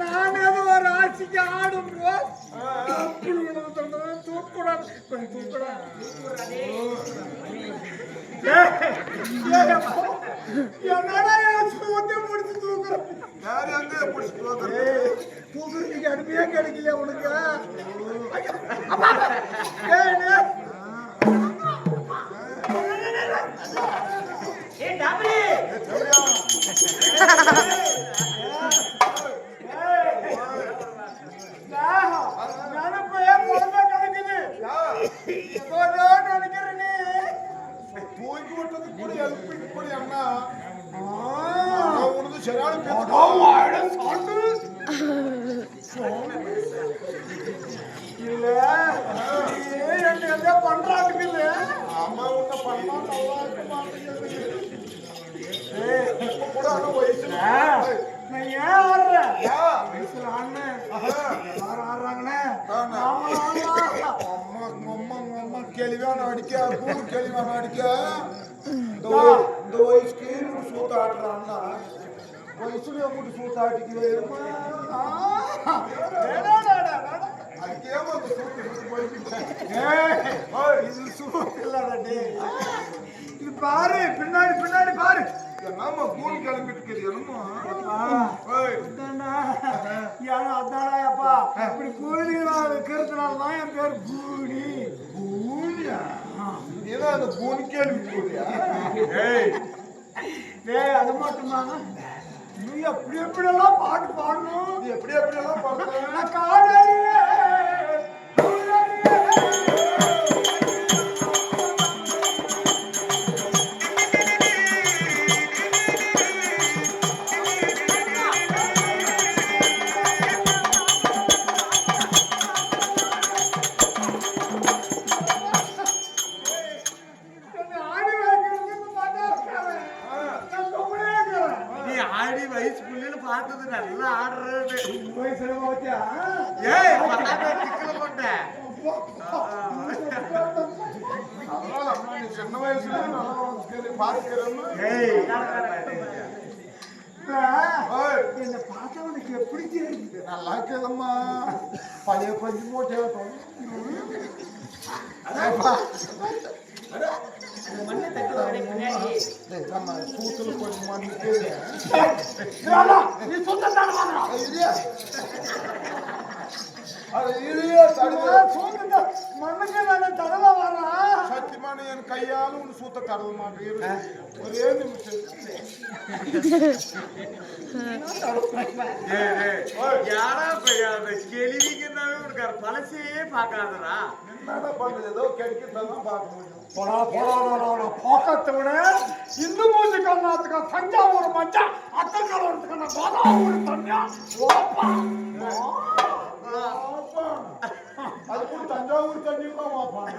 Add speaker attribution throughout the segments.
Speaker 1: நான் ஒரு ஆட்சிக்கு ஆடும் தூக்கூடாது கொஞ்சம் தூக்கூடாது முடிச்சு தூக்குறேன்
Speaker 2: யார் எங்க முடிச்சு தூக்குறேன்
Speaker 1: தூக்குறதுக்கு கிடைக்கல உனக்கு? பண்றாங்க இல்ல
Speaker 2: அம்மா உன்னை பண்ணா நல்லா இருக்குமா மாட்டேங்குது ஏய், இப்ப கூட ஆனா வயசுல
Speaker 1: நான் ஏன் ஆடுறேன் வயசுல ஆடுனேன். யார் ஆடலாம்.
Speaker 2: அம்மா அம்மா. அம்மா கேள்வியான அடிக்க. பூ கேள்வியான அடிக்க. இந்த வய- இந்த வயசுக்கு சூத்த ஆடுறான்னா வயசுல சூத்த சூத்து
Speaker 1: இது சூத்து. இது பாரு பின்னாடி பின்னாடி பாரு.
Speaker 2: என்னம்மா கூலி கிளம்பிட்டு
Speaker 1: அதான்டா அப்பா இப்படி கூலி இருக்கிறதுனால தான் என் பேர் கூலி.
Speaker 2: கூலியா? நீதான் அந்த கூலி கேள்வி கூலியா? ஏய்.
Speaker 1: அது மட்டுமா? நீ எப்படி எப்படியெல்லாம் பாட்டு பாடணும்?
Speaker 2: எப்படி எப்படியெல்லாம் பார்த்தேன்
Speaker 1: நான் காதலியே,
Speaker 3: வயசு புள்ளில பார்த்தது நல்லா ஆடுறது? ஏய் சிக்கல போட்டேன்
Speaker 2: சின்ன வயசுல
Speaker 1: என்னை பார்த்தவனுக்கு எப்படி தெரியுது?
Speaker 2: நல்லா கேளம்மா பழைய பஞ்சு போட்டேன். நம்ம சூத்துல கொஞ்சம் மண்ணுக்கு
Speaker 1: நீ வாங்குறா.
Speaker 2: அது
Speaker 1: சொந்த மண்ணுக்கு நானே தடவை வரேன்
Speaker 2: சத்தியமான என் கையால உன் சூத்த கடவு மாட்டேங்குது ஒரே நிமிஷம்.
Speaker 3: யாரா பையா அந்த இருக்காரு பழசே பார்க்காதடா.
Speaker 2: என்னடா பண்றது ஏதோ கிடைக்கிறதெல்லாம் பார்க்க முடியும்.
Speaker 1: போடா போடா விட இந்து மூஞ்சி கண்ணாத்துக்கு தஞ்சாவூர் மஞ்சா அத்தை கலவரத்துக்கு கோதாவூர் தஞ்சா. ஓப்பா.
Speaker 2: ஆப்பா. அது கூட தஞ்சாவூர் தண்ணியில் தான் வாப்பாங்க.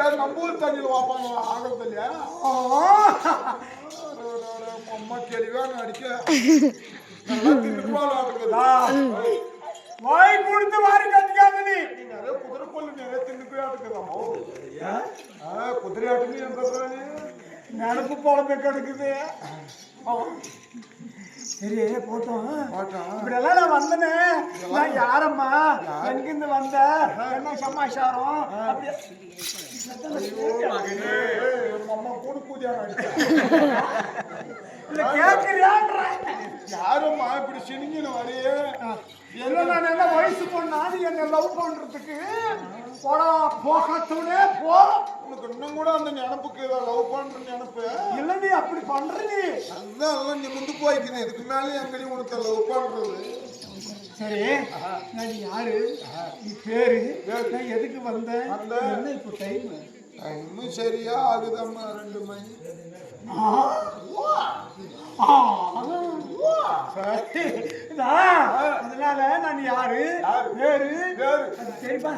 Speaker 2: ஏன் நம்ம ஊர் தண்ணியில் வாப்பாங்க ஆகிறது இல்லையா அம்மா அடிக்க. நல்லா தின்னுக்குவாள் ஆடுக்குதா
Speaker 1: வாய் கொடுத்து வாரி
Speaker 2: தின்னுக்குவே ஆட்டுக்குதாம்மா ஆ குதிரை ஆட்டுக்கு எங்க
Speaker 1: நெருப்பு பொழப்பு கெடுக்குது சரி போட்டோம்
Speaker 2: பாட்டா
Speaker 1: இப்படியெல்லாம் நான் வந்தனே நான் யாரம்மா எங்கிருந்து வந்த என்ன சமாச்சாரம்
Speaker 2: அம்மா கூட அடிச்சா
Speaker 1: இல்ல கேட்கிறியான்ற
Speaker 2: யாரம்மா இப்படி சினிங்கின வரையே
Speaker 1: என்ன நான் என்ன வயசு பொண்ணா? நீ என்ன லவ் பண்றதுக்கு? போடா போகத்தோடே போ.
Speaker 2: உனக்கு இன்னும் கூட அந்த நினப்புக்கு லவ் பண்ற நினப்பு?
Speaker 1: இல்ல நீ அப்படி பண்ற நீ.
Speaker 2: அதுதான் எல்லாம் நீ முந்து போய்க்கணும் இதுக்கு மேலே எங்கடி உனக்கு லவ் பண்றது.
Speaker 1: சரி நான் யாரு? நீ பேரு? நான் எதுக்கு வந்தேன்?
Speaker 2: வந்த.
Speaker 1: என்ன இப்போ டைம்
Speaker 2: இன்னும் சரியா ஆகுதம்மா ரெண்டு மணி
Speaker 1: அதனால நான்? யாரு? பேரு? சரிப்பா.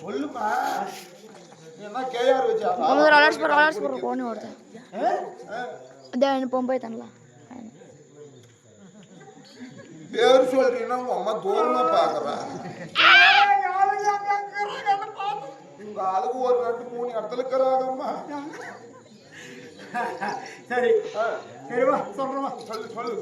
Speaker 2: சொல்லுப்பா ಒಂದೂವರೆ ಅಲಾಡ್ಸ್ಬಾರ ಅಲಾಡ್ಸ್ಬಾರ ಫೋನ್ மூணு இடத்துல இருக்கிறாங்கம்மா.
Speaker 1: சரிவா சொல்றவா
Speaker 2: சொல்லு சொல்லு.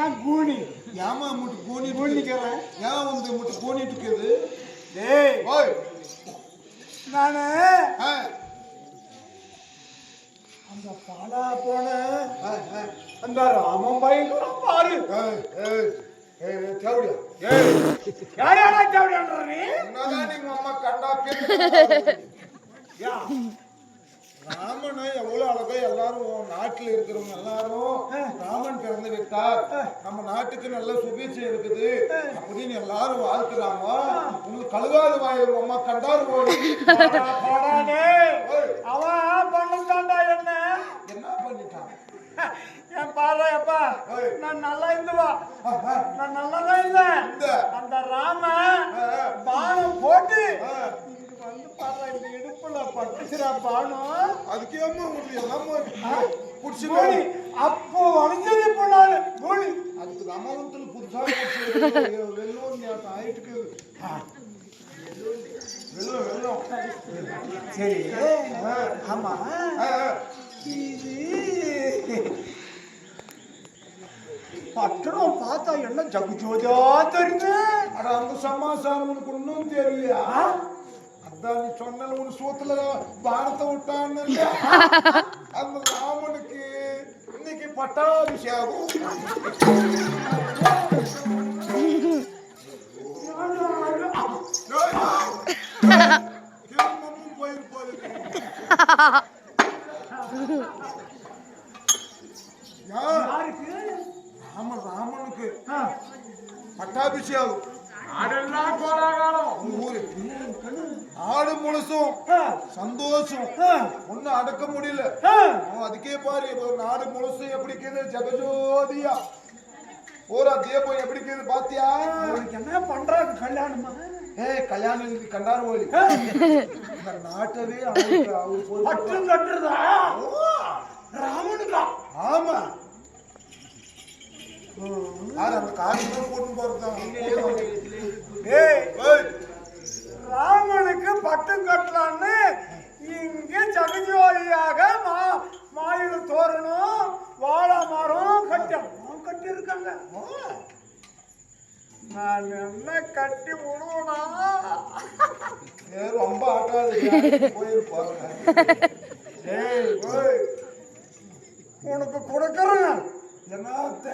Speaker 1: ஏன் கூனி?
Speaker 2: ஏமா முட்டு கூனி
Speaker 1: கூனிக்கிறேன்
Speaker 2: ஏன் வந்து முட்டு கூனிட்டு இருக்குது
Speaker 1: டேய்.
Speaker 2: ஓய்.
Speaker 1: நானு. அந்த பாலா போன. அந்த ராமன் பயங்கரம் பாரு யார் தேவையான்ற நீ?
Speaker 2: என்னதான் நீங்க அம்மா கண்டா ராமனை எவ்வளவு அழகா எல்லாரும் நாட்டுல இருக்கிறவங்க எல்லாரும் ராமன் பிறந்து விட்டார். நம்ம நாட்டுக்கு நல்ல சுபீட்சை இருக்குது. அப்படின்னு எல்லாரும் வாழ்த்துறாங்க. உங்களுக்கு கழுகாத வாயில் அம்மா கண்டாரு
Speaker 1: அவன் பண்ணத்தாண்டா என்ன?
Speaker 2: என்ன பண்ணிட்டான்?
Speaker 1: என் பாரு அப்பா. நான் நல்லா இருந்துவா. நான் நல்லா தான் இருந்தேன்.
Speaker 2: இந்த.
Speaker 1: அந்த ராம. பானம் போட்டு இடுப்புல பட்டுச்சுரா பானம்
Speaker 2: அதுக்கே அம்மா உங்களுக்கு எல்லாமே புடிச்சு
Speaker 1: கோழி அப்போ வளைஞ்சது இப்போ நான். கோழி
Speaker 2: அதுக்கு ரமணத்துல புதுசா புடிச்சு வெள்ளம் ஆயிட்டுக்கு? வெள்ளம் வெள்ளம்.
Speaker 1: சரி. ஆமா.
Speaker 2: ஆ, ஆ.
Speaker 1: இது பட்டணம் பார்த்தா என்ன ஜகு ஜோஜா தெரியுது?
Speaker 2: அட அந்த சமாசாரம் உனக்கு ஒன்றும் தெரியலையா அதான் நீ சொன்ன உன் சூத்துல பாரத்தை விட்டான்னு இல்லையா?
Speaker 3: ஆடெல்லாம் கோலாகாலம்.
Speaker 2: உங்க ஊரு. நாடு முழுசும் சந்தோஷம். ஒன்னும் அடக்க முடியல. அதுக்கே பாரு நாடு முழுசும் எப்படி இருக்குது? ஜெகஜோதியா. பூரா தீபம் எப்படி இருக்குது பாத்தியா?
Speaker 1: என்ன பண்றாங்க கல்யாணமா?
Speaker 2: ஏய் கல்யாணம் கண்டாரு ஓலி இந்த நாட்டவே.
Speaker 1: பட்டம் கட்டுறதா? ராமனுக்கா?
Speaker 2: ஆமா. யார் அந்த காரியமே போட்டு போறதுதான்?
Speaker 1: உனக்கு கொடுக்கறேன்
Speaker 2: என்னத்த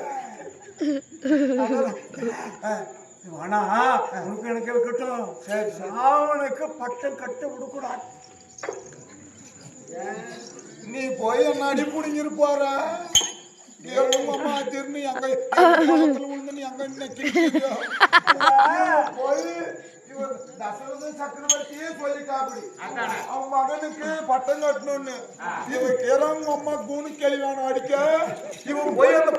Speaker 1: உனக்கு எனக்கு இருக்கட்டும்
Speaker 2: சரி
Speaker 1: ராவனுக்கு பட்டம் கட்டு விடக்கூடாது
Speaker 2: நீ போய் என்ன அடி புடிஞ்சிருப்பார அம்மா திரும்பி அங்க விழுந்து நீ அங்க போய் தசரத சக்கரவர்த்தியே சொல்லிட்டாப்படி அவன் மகனுக்கு பட்டம் கட்டணும்னு இவன் கிரங்க அம்மா கூணு கேள்வி அடிக்க இவன் போய் அந்த